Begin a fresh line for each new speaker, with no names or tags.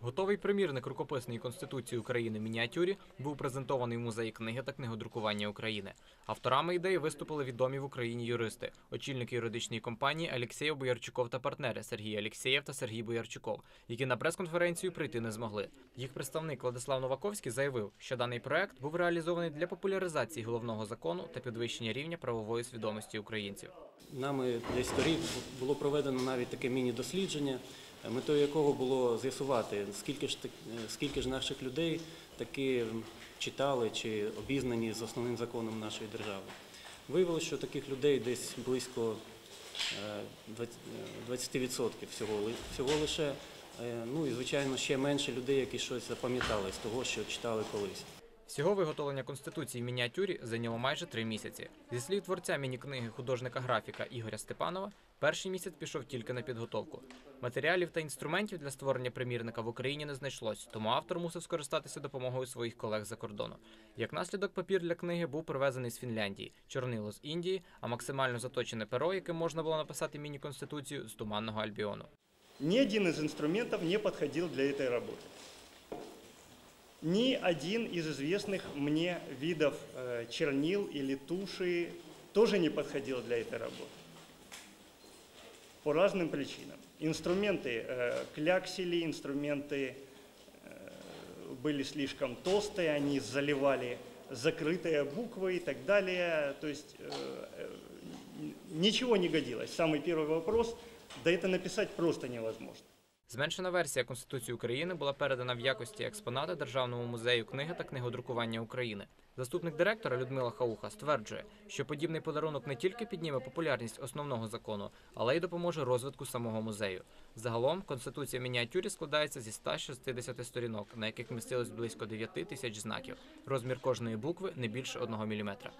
Готовий примірник рукописної Конституції України мініатюрі був презентований в музеї книги та книгодрукування України. Авторами ідеї виступили відомі в Україні юристи, очільники юридичної компанії Алєксєєв Боярчуков та партнери Сергій Алєксєєв та Сергій Боярчуков, які на прес-конференцію прийти не змогли. Їх представник Владислав Новаковський заявив, що даний проект був реалізований для популяризації головного закону та підвищення рівня правової свідомості українців.
Нами десь торік було проведено навіть таке міні-дослідження, метою якого було з'ясувати, скільки ж, е, скільки ж наших людей таки читали чи обізнані з основним законом нашої держави. Виявилося, що таких людей десь близько е, 20% е, 20% всього, всього лише. Е, Ну і звичайно ще менше людей, які щось запам'ятали з того, що читали колись.
Всього виготовлення конституції в мініатюрі зайняло майже три місяці. Зі слів творця міні-книги художника-графіка Ігоря Степанова, перший місяць пішов тільки на підготовку. Матеріалів та інструментів для створення примірника в Україні не знайшлось, тому автор мусив скористатися допомогою своїх колег за кордону. Як наслідок, папір для книги був привезений з Фінляндії, чорнило з Індії, а максимально заточене перо, яким можна було написати міні-конституцію з туманного Альбіону.
Ни один из инструментов не подходил для этой работы. Ни один из известных мне видов э, чернил или туши тоже не подходил для этой работы. По разным причинам. Инструменты э, кляксили, инструменты э, были слишком толстые, они заливали закрытые буквы и так далее. То есть э, э, ничего не годилось. Самый первый вопрос, да это написать просто невозможно.
Зменшена версія Конституції України була передана в якості експоната Державному музею книги та книгодрукування України. Заступник директора Людмила Хауха стверджує, що подібний подарунок не тільки підніме популярність основного закону, але й допоможе розвитку самого музею. Загалом Конституція в мініатюрі складається зі 160 сторінок, на яких містилось близько 9 тисяч знаків. Розмір кожної букви не більше 1 міліметра.